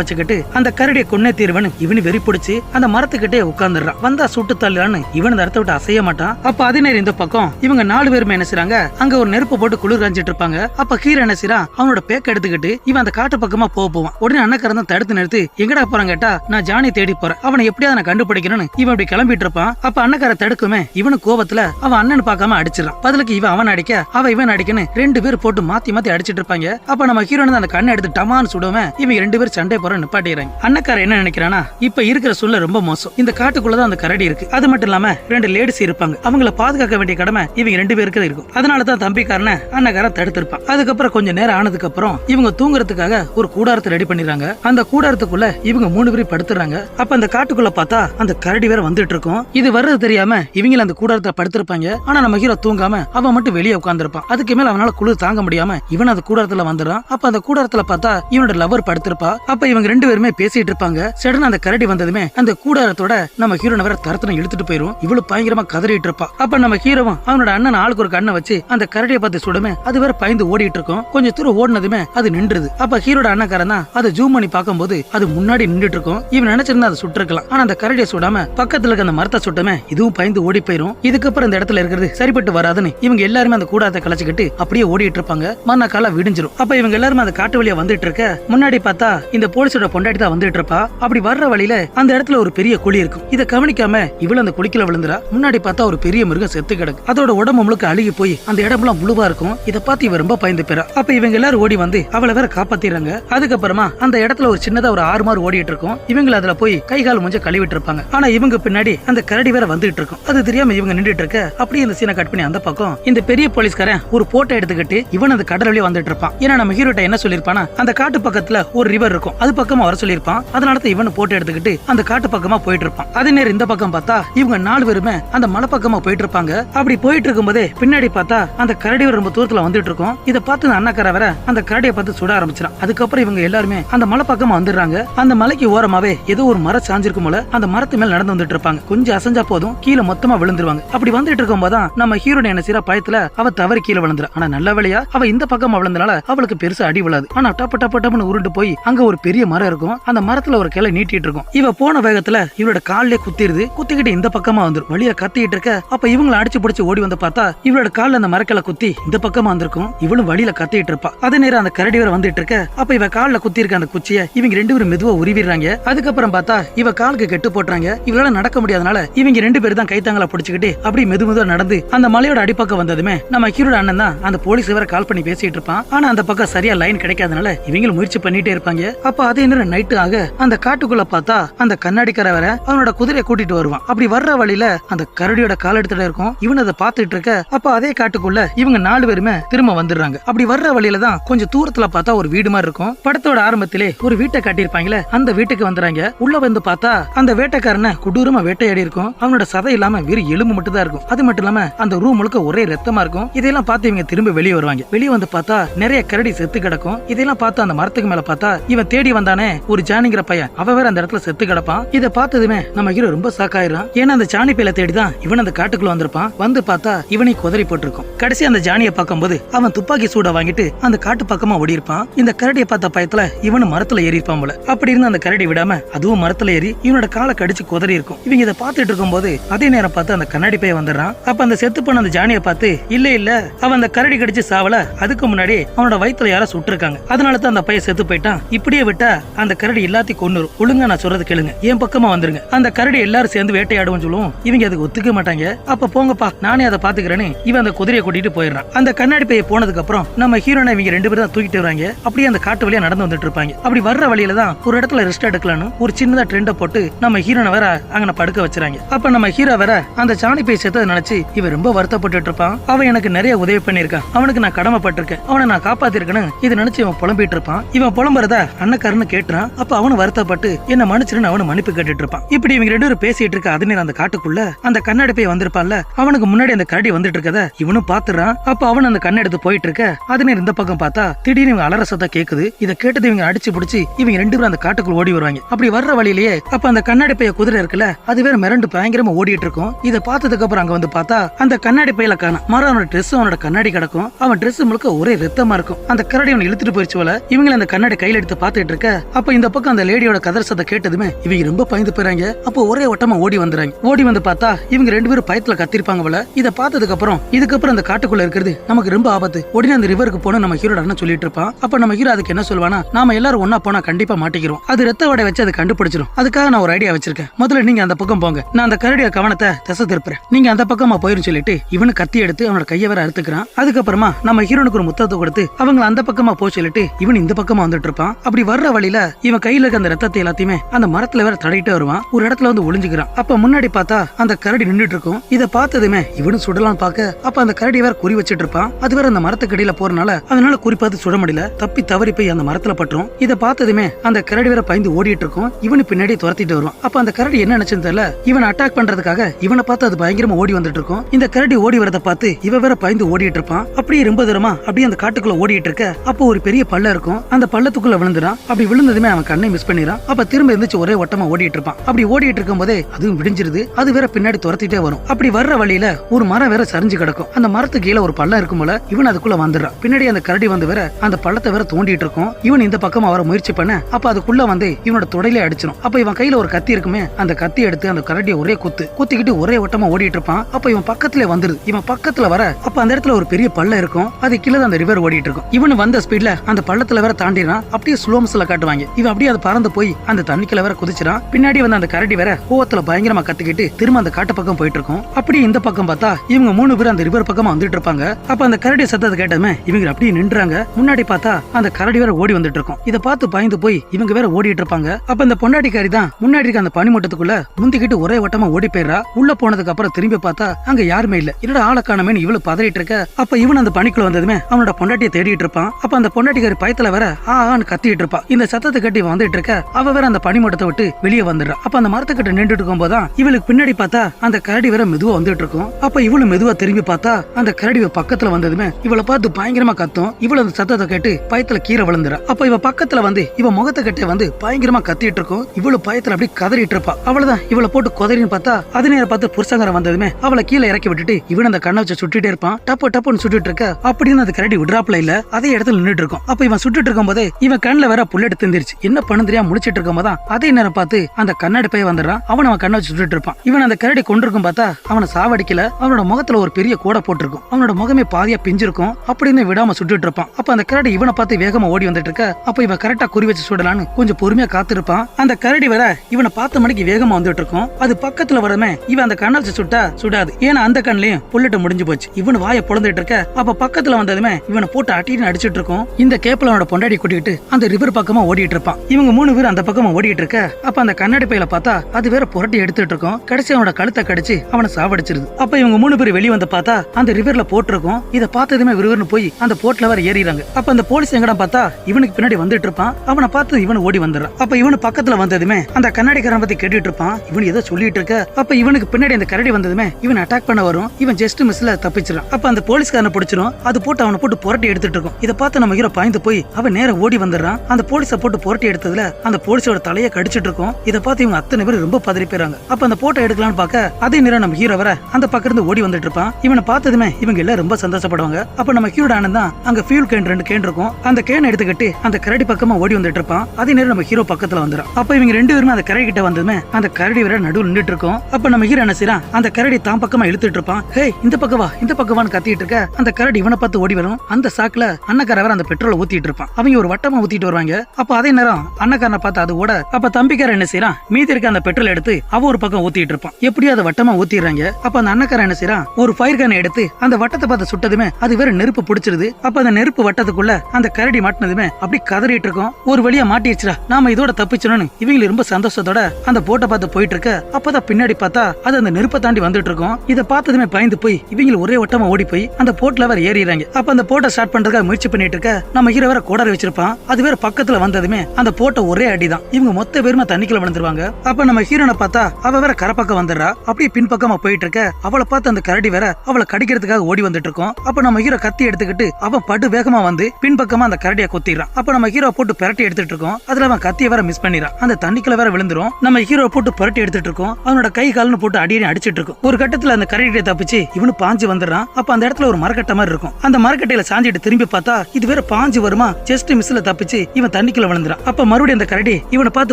வச்சுக்கிட்டு அந்த கரடியை கொன்னே தீர்வனு இவனு வெறி பிடிச்சி அந்த மரத்துக்கிட்டே உட்கார்ந்துடுறான். வந்தா சுட்டு தள்ளான்னு இவன் தரத்தை விட்டு அசைய மாட்டான். அப்ப அதே நேரம் இந்த பக்கம் இவங்க நாலு பேருமே என்ன செய்றாங்க? அங்க ஒரு நெருப்பு போட்டு குளிர் காஞ்சிட்டு இருப்பாங்க. அப்ப கீரை என்ன செய்றான்? அவனோட பேக்க எடுத்துக்கிட்டு இவன் அந்த காட்டு பக்கமா போக போவான். உடனே அண்ணக்காரன் தான் தடுத்து நிறுத்தி எங்கடா போறான் கேட்டா நான் ஜானி தேடி போறேன். அவனை எப்படியாவது நான் கண்டுபிடிக்கணும்னு இவன் இப்படி கிளம்பிட்டு இருப்பான். அப்ப அண்ணக்கார தடுக்குமே இவனு கோபத்துல அவன் அண்ணன் பார்க்காம அடிச்சிடறான். பதிலுக்கு இவன் அவன் அடிக்க அவன் இவன் அடிக்கன்னு ரெண்டு பேர் போட்டு மாத்தி மாத்தி அடிச்சிட்டு இருப்பாங்க. அப்ப நம்ம ஹீரோன் அந்த கண்ணை எடுத்து டமான்னு சுடுவேன். இவங்க ரெண்டு பேரும் சண்டை போற நிப்பாட்டிடுறாங்க. அண்ணக்கார என்ன நினைக்கிறானா இப்ப இருக்கிற சூழ்நிலை ரொம்ப மோசம். இந்த காட்டுக்குள்ளதான் அந்த கரடி இருக்கு. அது மட்டும் இல்லாம ரெண்டு லேடிஸ் இருப்பாங்க. அவங்கள பாதுகாக்க வேண்டிய கடமை இவங்க ரெண்டு பேருக்கு இருக்கும். அதனால தான் தம்பிக்காரன அண்ணக்காரன் தடுத்திருப்பான். அதுக்கப்புறம் கொஞ்சம் நேரம் ஆனதுக்கு அப்புறம் இவங்க தூங்குறதுக்காக ஒரு கூடாரத்தை ரெடி பண்ணிடுறாங்க. அந்த கூடாரத்துக்குள்ள இவங்க மூணு பேரும் படுத்துறாங்க. அப்ப அந்த காட்டுக்குள்ள பார்த்தா அந்த கரடி வேற வந்துட்டு இருக்கும். இது வர்றது தெரியாம இவங்கள அந்த கூடாரத்துல படுத்திருப்பாங்க. ஆனா நம்ம ஹீரோ தூங்காம அவன் மட்டும் வெளியே உட்காந்துருப்பான் அதுக்கு மேல அவனால குளிர் தாங்க முடியாம இவன் அந்த கூடாரத்துல வந்துடுறான். அப்ப அந்த கூடாரத்துல பார்த்தா இவனோட லவர் படுத்திருப்பா. அப்ப இவங்க ரெண்டு பேருமே பேசிட்டு இருப்பாங்க. சடன் அந்த கரடி வந்ததுமே அந்த கூடாரத்தோட நம்ம ஹீரோனை வேற தரத்தனை இழுத்துட்டு போயிரும். இவ்வளவு பயங்கரமா கதறிட்டு இருப்பா. அப்ப நம்ம ஹீரோவும் அவனோட அண்ணன் ஆளுக்கு ஒரு கண்ணை வச்சு அந்த கரடியை பார்த்து சுடுமே அது வேற பயந்து ஓடிட்டு இருக்கும். கொஞ்சம் தூரம் ஓடினதுமே அது நின்றுது. அப்ப ஹீரோட அண்ணக்காரன் தான் அதை ஜூம் பண்ணி பார்க்கும்போது அது முன்னாடி நின்றுட்டு இருக்கும். இவன் நினைச்சிருந்தா அதை சுட்டிருக்கலாம். ஆனா அந்த கரடியை சுடாம பக்கத்துல இருக்க அந்த மரத்தை சுட்டமே இதுவும் பயந்து ஓடி போயிரும். இதுக்கப்புறம் இந்த இடத்துல இருக்கிறது சரிப்பட்டு வராதுன்னு இவங்க எல்லாருமே அந்த கூடாரத்தை கலைச்சுக்கிட்டு அப்படியே ஓடிட்டு இருப்பாங்க. மறுநாள் காலம் விடிஞ்சிரும். அப்ப இவங்க எல்லாருமே அந்த காட்டு வழியா வந்துட்டு இருக்க. முன்னாடி பார்த்தா இந்த போலீஸோட பொண்டாட்டி தான் வந்துட்டு இருப்பா. அப்படி வர்ற வழியில அந்த இடத்துல ஒரு பெரிய குழி இருக்கும். இதை கவனிக்காம இவள அந்த குளிக்கல விழுந்துறா. முன்னாடி பார்த்தா ஒரு பெரிய மிருகம் செத்து கிடக்கு. அதோட உடம்பு முழுக்க அழுகி போய் அந்த இடம்லாம் முழுவா இருக்கும். இதை பார்த்து இவ ரொம்ப பயந்து போறா அப்ப இவங்க எல்லாரும் ஓடி வந்து அவளை வேற காப்பாத்திடுறாங்க. அதுக்கப்புறமா அந்த இடத்துல ஒரு சின்னதா ஒரு ஆறு மாறு ஓடிட்டு இருக்கும். இவங்க அதுல போய் கை கால் முஞ்ச கழுவிட்டு இருப்பாங்க. ஆனா இவங்க பின்னாடி அந்த கரடி வேற வந்துட்டு இருக்கும். அது தெரியாம இவங்க நின்றுட்டு இருக்க. அப்படியே இந்த சீனை கட் பண்ணி அந்த பக்கம் இந்த பெரிய போலீஸ்காரன் ஒரு போட்டோ எடுத்துக்கிட்டு இவன் அந்த கடல் வழியா வந்துட்டு இருப்பான். ஏன்னா நம்ம ஹீரோட்ட என்ன சொல்லிருப்பான் அந்த காட்டு பக்கத்துல ஒரு ரிவர் இருக்கும். அது பக்கமா வர சொல்லியிருப்பான். அதனால தான் இவன் போட்டோ எடுத்துக்கிட்டு அந்த காட்டு பக்கமா போயிட்டு இருப்பான். அதே நேரம் இந்த பக்கம் பார்த்தா இவங்க நாலு பேருமே அந்த மலை பக்கமா போயிட்டு இருப்பாங்க. அப்படி போயிட்டு இருக்கும்போதே பின்னாடி பார்த்தா அந்த கரடி ரொம்ப தூரத்துல வந்துட்டு இருக்கும். இதை பார்த்து அந்த அண்ணாக்கார வேற அந்த கரடியை பார்த்து சுட ஆரம்பிச்சிடும் அதுக்கப்புறம் இவங்க எல்லாருமே அந்த மலை பக்கமா வந்துடுறாங்க. அந்த மலைக்கு ஓரமாவே ஏதோ ஒரு மரம் சாஞ்சிருக்கும் போல அந்த மரத்து மேல நடந்து வந்துட்டு இருப்பாங்க. கொஞ்சம் அசைஞ்சா போதும் கீழே மொத்தமா விழுந்துருவாங்க. அப்படி வந்துட்டு இருக்கும் போதான் நம்ம ஹீரோட என்ன செய்யறா பயத்துல அவ தவறி கீழே விழுந்துறா ஆனா நல்ல வழியா அவ இந்த பக்கமா விழுந்தனால அவளுக்கு பெருசா அடி விழாது. ஆனா டப்ப டப்ப டப்புன்னு உருண்டு போய் அங்க ஒரு பெரிய மரம் இருக்கும். அந்த மரத்துல ஒரு கிளை நீட்டிட்டு இருக்கும். இவ போன வேகத்துல இவளோட கால்லே குத்திடுது குத்திக்கிட்டு இந்த பக்கமா வந்துடும் வழியா கத்திக்கிட்டு இருக்க அப்ப இவங்கள அடிச்சு பிடிச்சு ஓடி வந்து பார்த்தா இவளோட கால அந்த மரக்கிளை குத்தி இந்த பக்கமா வந்திருக்கும். இவளும் வழியில கத்திட்டு இருப்பா. அதே நேரம் அந்த கரடி வேற வந்துட்டு இருக்க. அப்ப இவ காலில் குத்தி இருக்க அந்த குச்சிய இவங்க ரெண்டு பேரும் மெதுவா உருவிடுறாங்க. அதுக்கப்புறம் பார்த்தா இவ காலுக்கு கெட்டு போட்டுறாங்க. இவளால நடக்க முடியாதனால இவங்க ரெண்டு பேரும் தான் கைத்தாங்களை பிடிச்சிக்கிட்டு அப்படியே மெது மெதுவா நடந்து அந்த மலையோட அடிப்பக்கம் வந்ததுமே நம்ம ஹீரோட அண்ணன் தான் அந்த போலீஸ் வேற கால் பண்ணி பேசிட்டு இருப்பான். ஆனா அந்த பக்கம் சரியா லைன் கிடைக்காதனால இவங்களும் முயற்சி பண்ணிட்டே இருப்பாங்க. அப்ப அதே நேரம் நைட்டு ஆக அந்த காட்டுக்குள்ள பார்த்தா அந்த கண்ணாடிக்கார வர அவனோட குதிரையை கூட்டிட்டு வருவான். அப்படி வர்ற வழியில அந்த கரடியோட கால் எடுத்துட்டு இருக்கும். இவன் அதை பார்த்துட்டு இருக்க அப்ப அதே காட்டுக்குள்ள இவங்க நாலு பேருமே திரும்ப வந்துடுறாங்க. அப்படி வர்ற வழியில தான் கொஞ்சம் தூரத்துல பார்த்தா ஒரு வீடு மாதிரி இருக்கும். படத்தோட ஆரம்பத்திலே ஒரு வீட்டை காட்டியிருப்பாங்களே அந்த வீட்டுக்கு வந்துறாங்க உள்ள வந்து பார்த்தா அந்த வேட்டைக்காரனை கொடூரமா வேட்டையாடி இருக்கும். அவனோட சதை இல்லாம வெறும் எலும்பு மட்டும் தான் இருக்கும். அது மட்டும் இல்லாம அந்த ரூம் முழுக்க ஒரே ரத்தமா இருக்கும். இதெல்லாம் பார்த்து இவங்க திரும்ப வெளியே வருவாங்க. வெளியே வந்து பார்த்தா நிறைய கரடி செத்து கிடக்கும். இதெல்லாம் பார்த்து அந்த மரத்துக்கு மேல பார்த்தா இவன் தேடி வந்தானே ஒரு ஜானிங்கிற பையன். அவ வேற அந்த இடத்துல செத்து கிடப்பான். இதை பார்த்ததுமே நம்ம ஹீரோ ரொம்ப சாக்காயிரான் ஏன்னா அந்த ஜானி பையில தேடி தான் இவன் அந்த காட்டுக்குள்ள வந்திருப்பான். வந்து பார்த்தா இவனை குதறி போட்டிருக்கும் கடைசி அந்த ஜானியை பார்க்கும்போது அவன் துப்பாக்கி சூட வாங்கிட்டு அந்த காட்டு பக்கமா ஓடி இருப்பான். இந்த கரடியை பார்த்த பயத்துல இவனு மரத்துல ஏறி இருப்பான் போல. அப்படி இருந்து அந்த கரடி விடாம அதுவும் மரத்துல ஏறி இவனோட காலை கடிச்சு குதறி இருக்கும். இவங்க இதை பார்த்துட்டு இருக்கும்போது அதே நேரம் பார்த்து அந்த கண்ணாடி பைய வந்துடுறான். அப்ப அந்த செத்து போன அந்த ஜானியை பார்த்து இல்ல இல்ல. அவன் அந்த கரடி கடிச்சு சாவல. அதுக்கு முன்னாடி அவனோட வயித்துல யாரோ சுட்டிருக்காங்க. அதனால தான் அந்த பையன் செத்து போயிட்டான். இப்படியே விட்டா அந்த கரடி எல்லாத்தையும் கொண்டுரும் ஒழுங்கா நான் சொல்றது கேளுங்க. என் பக்கமா வந்துருங்க. அந்த கரடி எல்லாரும் சேர்ந்து வேட்டையாடுவோம் சொல்லுவோம். இவங்க அதுக்கு ஒத்துக்க மாட்டாங்க. அப்ப போங்கப்பா. நானே அதை பாத்துக்கிறேன்னு இவன் அந்த குதிரையை கூட்டிட்டு போயிடுறான். அந்த கண்ணாடி பைய போனதுக்கு அப்புறம் நம்ம ஹீரோனை இவங்க ரெண்டு பேரும் தான் தூக்கிட்டு வராங்க அப்படியே அந்த காட்டு வழியா நடந்து வந்துட்டு இருப்பாங்க. அப்படி வர்ற வழியில தான் ஒரு இடத்துல ரெஸ்ட் எடுக்கலாம்னு ஒரு சின்னதா ட்ரெண்ட போட்டு நம்ம ஹீரோனை வேற அங்க படுக்க வச்சுறாங்க. அப்ப நம்ம ஹீரோ வேற அந்த சாணி பை செத்ததை நினைச்சு இவன் ரொம்ப வருத்தப்பட்டுட்டு இருப்பான். அவன் எனக்கு நிறைய உதவி பண்ணிருக்கான் அவனுக்கு நான் கடமைப்பட்டிருக்கேன். அவனை நான் காப்பாத்திருக்கேன்னு இதை நினைச்சு இவன் புலம்பிட்டு இருப்பான். இவன் புலம்புறத அண்ணக்காரன்னு கேட்டுறான். அப்ப அவனும் வருத்தப்பட்டு என்ன மன்னிச்சிருன்னு அவனு மன்னிப்பு கேட்டுட்டு இருப்பான். இப்படி இவங்க ரெண்டு பேரும் பேசிட்டு இருக்க அதே அந்த காட்டுக்குள்ள அந்த கண்ணாடி போய் வந்திருப்பான்ல அவனுக்கு முன்னாடி அந்த கரடி வந்துட்டு இருக்கத இவனும் பாத்துறான். அப்ப அவன் அந்த கண்ணை எடுத்து போயிட்டு இருக்க அதே இந்த பக்கம் பார்த்தா திடீர்னு இவங்க அலற சத்தம் கேக்குது. இதை கேட்டது இவங்க அடிச்சு பிடிச்சி இவங்க ரெண்டு பேரும் அந்த காட்டுக்குள்ள ஓடி வருவாங்க. அப்படி வர்ற வழியிலேயே அப்ப அந்த கண்ணாடி பைய குதிரை இருக்குல்ல அது வேற மிரண்டு பயங்கரமா ஓடிட்டு இருக்கும். இதை பார்த்ததுக்கு அப்புறம் அங்க வந்து பார்த்தா அந்த கண்ணாடி பையில காணும். மரம் அவனோட ட்ரெஸ் அவனோட கண்ணாடி கிடக்கும். அவன் ட்ரெஸ் முழுக்க ஒரே ரத்தமா இருக்கும். அந்த கரடி அவனை இழுத்துட்டு போயிருச்சு போல. இவங்க அந்த கண்ணாடி கையில எடுத்து பாத்துட்டு இருக்க. அப்ப இந்த பக்கம் அந்த லேடியோட கதர் சத்தை கேட்டதுமே இவங்க ரொம்ப பயந்து போறாங்க அப்போ ஒரே ஓட்டமா ஓடி வந்துறாங்க ஓடி வந்து பார்த்தா இவங்க ரெண்டு பேரும் பயத்துல கத்திருப்பாங்க போல. இதை பார்த்ததுக்கு அப்புறம் இதுக்கப்புறம் அந்த காட்டுக்குள்ள இருக்கிறது நமக்கு ரொம்ப ஆபத்து. உடனே அந்த ரிவருக்கு போன நம்ம ஹீரோட அண்ணன் சொல்லிட்டு இருப்பான். அப்ப நம்ம ஹீரோ அதுக்கு என்ன சொல்லுவானா நாம எல்லாரும் ஒன்னா போனா கண்டிப்பா மாட்டிக்கிறோம். அது ரத்த வடை வச்சு அதை கண்டுபிடிச்சிரும். அதுக்காக நான் ஒரு ஐடியா வச்சிருக்கேன். முதல்ல நீங்க அந்த பக்கம் போங்க. நான் அந்த கரடிய கவனத்தை திசை திருப்புறேன். நீங்க அந்த பக்கமா போயிரும் சொல்லிட்டு இவனு கத்தி எடுத்து அவனோட கையை வேற அறுத்துக்கிறான். அதுக்கப்புறமா நம்ம ஹீரோனுக்கு ஒரு முத்தத்தை கொடுத்து அவங்க அந்த பக்கமா போய் சொல்லிட்டு இவன் இந்த பக்கமா வந்துட்டு இருப்பான் அப்படி வர்ற வழியில இவன் கையில இருக்க அந்த ரத்தத்தை எல்லாத்தையுமே அந்த மரத்துல வேற தடையிட்டு வருவான். ஒரு இடத்துல வந்து ஒளிஞ்சுக்கிறான். அப்ப முன்னாடி பார்த்தா அந்த கரடி நின்றுட்டு இருக்கும் இதை பார்த்ததுமே இவனும் சுடலாம் பார்க்க அப்ப அந்த கரடி வேற குறி வச்சிட்டு இருப்பான் அது வேற அந்த மரத்துக்கடியில போறனால அதனால குறி பார்த்து சுட முடியல. தப்பி தவறி போய் அந்த மரத்துல பட்டுரும். இதை பார்த்ததுமே அந்த கரடி வேற பயந்து ஓடிட்டு இருக்கும் இவனு பின்னாடி துரத்திட்டு வருவான். அப்ப அந்த கரடி என்ன நினைச்சுன்னு தெரியல. இவனை அட்டாக் பண்றதுக்காக இவனை பார்த்து அது பயங்கரமா ஓடி வந்துட்டு இருக்கும் இந்த கரடி ஓடி வரத பார்த்து இவ வேற பயந்து ஓடிட்டு இருப்பான் அப்படியே ரொம்ப தூரமா அப்படியே அந்த காட்டுக்குள்ள ஓடிட்டு இருக்க அப்போ ஒரு பெரிய பள்ளம் இருக்கும். அந்த பள்ளத்துக்குள்ள விழுந்துறான் அப்படி விழுந்ததுமே அவன் கண்ணை மிஸ் பண்ணிடுறான் அப்ப திரும்ப இருந்துச்சு ஒரே ஓட்டமா ஓடிட்டு இருப்பான். அப்படி ஓடிட்டு இருக்கும் போதே அதுவும் விடிஞ்சிருது. அது வேற பின்னாடி துரத்திட்டே வரும். அப்படி வர்ற வழியில ஒரு மரம் வேற சரிஞ்சு கிடக்கும். அந்த மரத்துக்கு கீழே ஒரு பள்ளம் இருக்கும் போல இவன் அதுக்குள்ள வந்துடுறான். பின்னாடி அந்த கரடி வந்து வேற அந்த பள்ளத்தை வேற தோண்டிட்டு இருக்கும். இவன் இந்த பக்கமா வர முயற்சி பண்ண அப்ப அதுக்குள்ள வந்து இவனோட தொடையிலே அடிச்சிடும் அப்ப இவன் கையில ஒரு கத்தி இருக்குமே அந்த கத்தி எடுத்து அந்த கரடியை ஒரே குத்து குத்திக்கிட்டு ஒரே ஓட்டமா ஓடிட்டு இருப்பான். அப்ப இவன் பக்கத்துல வந்துருது. இவன் பக்கத்துல வர அப்ப அந்த இடத்துல ஒரு பெரிய பள்ளம் இருக்கும். அது கீழே தான் அந்த ரிவர் ஓடிட்டு இருக்கும். இவனு வந்த ஸ்பீட்ல அந்த பள்ளத்துல வேற தாண்டிடுறான். அப்படியே ஸ்லோம்ஸ்ல காட்டுவாங்க. இவன் அப்படியே அது பறந்து போய் அந்த தண்ணிக்குள்ள வேற குதிச்சிடான் பின்னாடி வந்து அந்த கரடி வேற கோவத்துல பயங்கரமா கத்துக்கிட்டு திரும்ப அந்த காட்டு பக்கம் போயிட்டு இருக்கும் அப்படியே இந்த பக்கம் பார்த்தா இவங்க மூணு பேர் அந்த ரிவர் பக்கமா வந்துட்டு இருப்பாங்க. அப்ப அந்த கரடி சத்தத்தை கேட்டதுமே இவங்க அப்படியே நின்றாங்க. முன்னாடி பார்த்தா அந்த கரடி வேற ஓடி வந்துட்டு இருக்கும் இதை பார்த்து பயந்து போய் இவங்க வேற ஓடிட்டு இருப்பாங்க. அப்ப இந்த பொண்டாட்டிக்காரி தான் முன்னாடி இருக்க அந்த பனிமூட்டத்துக்குள்ள முந்திக்கிட்டு ஒரே வட்டமா ஓடி போயிடுறா. உள்ள போனதுக்கு அப்புறம் திரும்பி பார்த்தா அங்க யாருமே இல்ல. என்னடா ஆளை காணமேன்னு இவ்வளவு பதறிட்டு இருக்க. அப்ப இவன் அந்த பனிக்குள்ள வந்ததுமே அவனோட பொண்டாட்டியை தேடிட்டு இருப்பான். அப்ப அந்த பொண்டாட்டிக்காரி பயத்துல வேற ஆ ஆன்னு கத்திட்டு இருப்பா. இந்த சத்தத்தை கட்டி வந்துட்டு இருக்க அவ வேற அந்த பனிமூட்டத்தை விட்டு வெளியே வந்துடுறா. அப்ப அந்த மரத்துக்கிட்ட நின்றுட்டு இருக்கும் போதுதான் இவளுக்கு பின்னாடி பார்த்தா அந்த கரடி வேற மெதுவா வந்துட்டு இருக்கும். அப்ப இவளு மெதுவா திரும்பி பார்த்தா அந்த கரடி பக்கத்துல வந்ததுமே இவளை பார்த்து பயங்கரமா கத்தும். இவள அந்த சத்தத்தை கேட்டு பயத்துல கீழே விழுந்துறா. அப்ப இவ பக்கத்துல வந்து இவ முகத்தை கட்டி வந்து பயங்கரமா கத்திட்டு இருக்கும். இவளு பயத்துல அப்படி கதறிட்டு இருப்பா. அவ்வளவுதான் இவளை போட்டு கொதறின்னு பார்த்தா அது நேரம் பார்த்து புருஷங்கரம் வந்ததுமே அவளை கீழே இறக்கி விட்டுட்டு இவன் அந்த கண்ணை வச்சு சுட்டிட்டே இருப்பான். டப்பு டப்புன்னு சுட்டுட்டு இருக்க அப்படின்னு அந்த கரடி விடுறாப்புல இல்ல. அதே இடத்துல நின்றுட்டு இருக்கும். அப்ப இவன் சுட்டுட்டு இருக்கும் போதே இவன் கண்ணில் வேற புல்லட் திந்திருச்சு என்ன பண்ண முடிச்சிட்டு இருக்கும் போதான் அதே நேரம் பார்த்து அந்த கண்ணாடி பைய வந்துடுறான். அவன் அவன் கண்ணை வச்சு சுட்டுட்டு இருப்பான். இவன் அந்த கரடி கொண்டிருக்கும் பார்த்தா அவனை சாவடிக்கல. அவனோட முகத்துல ஒரு பெரிய கூடை போட்டிருக்கும். அவனோட முகமே பாதியா பிஞ்சிருக்கும். அப்படின்னு விடாம சுட்டுட்டு இருப்பான். அப்ப அந்த கரடி இவனை பார்த்து வேகமா ஓடி வந்துட்டு இருக்க? அப்ப இவன் கரெக்டா குறி வச்சு சுடலான்னு கொஞ்சம் பொறுமையா காத்திருப்பான். அந்த கரடி வேற இவனை பார்த்த மணிக்கு வேகமா வந்துட்டு இருக்கும். அது பக்கத்துல வரமே இவன் அந்த கண்ணை வச்சு சுட்டா சுடாது. ஏன்னா அந்த கண்ணுலயும் புல்லட்டு முடிஞ்சு போச்சு. இவன் வாயை பொழந்துட்டு இருக்க. அப்ப பக்கத்துல வந்ததுமே இவனை போட்டு அட்டின்னு அடிச்சிட்டு இருக்கும். இந்த கேப்ல அவனோட பொண்டாடி கூட்டிட்டு அந்த ரிவர் பக்கமா ஓடிட்டு இருப்பான். இவங்க மூணு பேர் அந்த பக்கமா ஓடிட்டு இருக்க அப்ப அந்த கண்ணாடி பையில பார்த்தா அது வேற புரட்டி எடுத்துட்டு இருக்கும். கடைசி அவனோட கழுத்தை கடிச்சு அவனை சாவடிச்சிருது. அப்ப இவங்க மூணு பேர் வெளியே வந்து பார்த்தா அந்த ரிவர்ல போட்டிருக்கும் இதை பார்த்ததுமே விறுவர்னு போய் அந்த போட்ல வேற ஏறிறாங்க அப்ப அந்த போலீஸ் எங்கடா பார்த்தா இவனுக்கு பின்னாடி வந்துட்டு இருப்பான். அவனை பார்த்து இவன் ஓடி வந்துடுறான். அப்ப இவனு பக்கத்துல வந்ததுமே அந்த கண்ணாடிக்காரன் பத்தி கேட்டுட்டு இருப்பான். இவன் ஏதோ சொல்லிட்டு இருக்க. அப்ப இவனுக்கு பின்னாடி அந்த கரடி வந்ததுமே இவன் அட்டாக் பண்ண வரும். இவன் ஜஸ்ட் மிஸ்ல தப்பிச்சிடும் அப்ப அந்த போலீஸ்காரனை பிடிச்சிரும். அது போட்டு அவனை போட்டு புரட்டி எடுத்துட்டு இருக்கும். இதை பார்த்து நம்ம ஹீரோ பாய்ந்து போய் அவன் நேரம் ஓடி வந்துடுறான். அந்த போலீஸ போட்டு புரட்டி எடுத்ததுல அந்த போலீஸோட தலையை கடிச்சிட்டு இருக்கும். இதை பார்த்து இவங்க அத்தனை பேர் ரொம்ப பதறி போயிறாங்க. அப்ப அந்த போட்டோ எடுக்கலாம்னு பார்க்க அதே நேரம் நம்ம ஹீரோ வர அந்த பக்கம் இருந்து ஓடி வந்துட்டு இருப்பான். இவனை பார்த்ததுமே இவங்க எல்லாம் ரொம்ப சந்தோஷப்படுவாங்க. அப்ப நம்ம ஹீரோட ஆனந்த் அங்க ஃபியூல் கேன் ரெண்டு கேன் இருக்கும். அந்த கேன் எடுத்துக்கிட்டு அந்த கரடி பக்கமா ஓடி வந்துட்டு இருப்பான். அதே நேரம் நம்ம ஹீரோ பக்கத்துல வந்துடும் அப்ப இவங்க ரெண்டு பேருமே அந்த கரடி கிட்ட வந்ததுமே அந்த கரடி வர நடுவில் நின்றுட்டு இருக்கும். அப்ப நம்ம ஹீரோ என்ன செய்யறான் அந்த கரடி தான் பக்கமா இழுத்துட்டு இருப்பான். ஹே இந்த பக்கம் வா. இந்த பக்கவான்னு கத்திட்டு இருக்க அந்த கரடி இவனை பார்த்து ஓடி வரும். அந்த சாக்குல அன்னக்கார வேற அந்த பெட்ரோல் ஊத்திட்டு இருப்பான். அவங்க ஒரு வட்டமா ஊத்திட்டு வருவாங்க. அப்ப அதே நேரம் அன்னக்காரனை பார்த்து அது ஓட. அப்ப தம்பிக்காரன் என்ன செய்யறான்? மீதி இருக்க அந்த பெட்ரோல் எடுத்து அவ ஒரு பக்கம் ஊத்திட்டு இருப்பான். எப்படியும் அதை வட்டமா ஊத்திடுறாங்க. அப்ப அந்த அன்னக்காரன் என்ன செய்யறான்? ஒரு ஃபயர் கன் எடுத்து அந்த வட்டத்தை பார்த்து சுட்டதுமே அது வேற நெருப்பு பிடிச்சிருது. அப்ப அந்த நெருப்பு வட்டத்துக்குள்ள அந்த கரடி மாட்டினதுமே அப்படி கதறிட்டு இருக்கும். ஒரு வழியா மாட்டிடுச்சுடா. நாம இதோட தப்பிச்சிடணும் இவங்க ரொம்ப சந்தோஷத்தோட அந்த போட்டை பார்த்து போயிட்டு இருக்க. அப்பதான் பின்னாடி பார்த்தா அது அந்த நெருப்பை தாண்டி வந்துட்டு இருக்கும். இதை பார்த்ததுமே பயந்து போய் இவங்க ஒரே வட்டமா ஓடி போய் அந்த போட்ல வேற ஏறிடுறாங்க. அப்ப அந்த போட்டை ஸ்டார்ட் பண்றதுக்காக முயற்சி பண்ணிட்டு இருக்க நம்ம ஹீரோ வேற கோடாரி வச்சிருப்பான். அது வேற பக்கத்துல வந்ததுமே அந்த போட்ட ஒரே அடிதான். இவங்க மொத்த பேருமே தண்ணிக்குள்ள விழுந்துருவாங்க. அப்ப நம்ம ஹீரோனை பார்த்தா அவ வேற கரப்பக்கம் வந்துடுறா. அப்படியே பின்பக்கமா போயிட்டு இருக்க அவளை பார்த்து அந்த கரடி வேற அவளை கடிக்கிறதுக்காக ஓடி வந்துட்டு இருக்கோம் அப்ப நம்ம ஹீரோ கத்தி எடுத்துக்கிட்டு அவன் படு வேகமா வந்து பின்பக்கமா அந்த கரடியை கொத்திடுறான். அப்ப நம்ம ஹீரோ போட்டு புரட்டி எடுத்துட்டு இருக்கோம் அதுல அவன் கத்திய வேற மிஸ் பண்ணிடுறான். அந்த தண்ணிக்குள்ள வேற விழுந்துரும். நம்ம ஹீரோ போட்டு புரட்டி எடுத்துட்டு இருக்கோம் அவனோட கை கால்னு போட்டு அடியடி அடிச்சிட்டு இருக்கும் ஒரு கட்டத்துல அந்த கரடியை தப்பிச்சு இவனு பாஞ்சு வந்துடுறான். அப்ப அந்த இடத்துல ஒரு மரக்கட்டை மாதிரி இருக்கும். அந்த மரக்கட்டையில சாஞ்சிட்டு திரும்பி பார்த்தா இது வேற பாஞ்சு பாஞ்சு வருமா? செஸ்ட் மிஸ்ல தப்பிச்சு இவன் தண்ணிக்குள்ள விழுந்துறான். அப்ப மறுபடியும் அந்த கரடி இவனை பார்த்து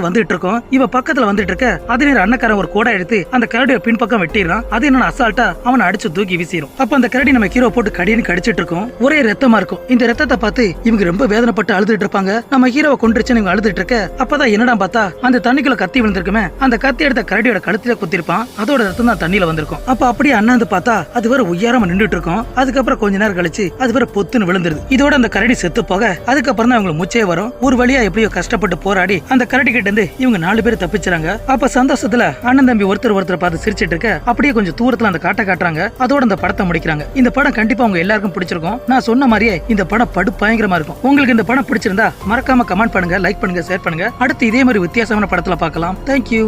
வந்துட்டு இருக்கோம். இவன் பக்கத்துல வந்துட்டு இருக்க அதே நேரம் அண்ணக்காரன் ஒரு கோடை எடுத்து அந்த கரடியை பின்பக்கம் வெட்டிடுறான். அது என்ன அசால்ட்டா அவனை அடிச்சு தூக்கி வீசிடும் அப்ப அந்த கரடி நம்ம ஹீரோ போட்டு கடின்னு கடிச்சிட்டு இருக்கோம். ஒரே ரத்தமா இருக்கும். இந்த ரத்தத்தை பார்த்து இவங்க ரொம்ப வேதனைப்பட்டு அழுதுட்டு இருப்பாங்க. நம்ம ஹீரோவை கொண்டுருச்சுன்னு இவங்க அழுதுட்டு இருக்க அப்பதான் என்னடா பார்த்தா அந்த தண்ணிக்குள்ள கத்தி விழுந்திருக்குமே அந்த கத்தி எடுத்த கரடியோட கழுத்துல குத்திருப்பான். அதோட ரத்தம் தான் தண்ணியில வந்திருக்கும். அப்ப அப்படியே அண்ணாந்து பார்த்தா அது வேற உயரமா நின்றுட்டு இருக்கும். அதுக்கப்புறம் கொஞ்ச நேரம் கழிச்சு அது வேற பொத்துன்னு விழுந்துருது. இதோட அந்த கரடி செத்து போக அதுக்கப்புறம் தான் அவங்களுக்கு முச்சே வரும். ஒரு வழியா எப்படியோ கஷ்டப்பட்டு போராடி அந்த கரடி கிட்ட இருந்து இவங்க நாலு பேர் தப்பிச்சாங்க அப்ப சந்தோஷத்துல அண்ணன் தம்பி ஒருத்தர் ஒருத்தர் பார்த்து சிரிச்சிட்டு இருக்க அப்படியே கொஞ்சம் தூரத்துல அந்த காட்டை காட்டுறாங்க. அதோட அந்த படத்தை முடிக்கிறாங்க. இந்த படம் கண்டிப்பா உங்க எல்லாருக்கும் பிடிச்சிருக்கும். நான் சொன்ன மாதிரியே இந்த படம் படு பயங்கரமா இருக்கும். உங்களுக்கு இந்த படம் பிடிச்சிருந்தா மறக்காம கமெண்ட் பண்ணுங்க லைக் பண்ணுங்க ஷேர் பண்ணுங்க. அடுத்து இதே மாதிரி வித்தியாசமான படத்துல பார்க்கலாம். தேங்க்யூ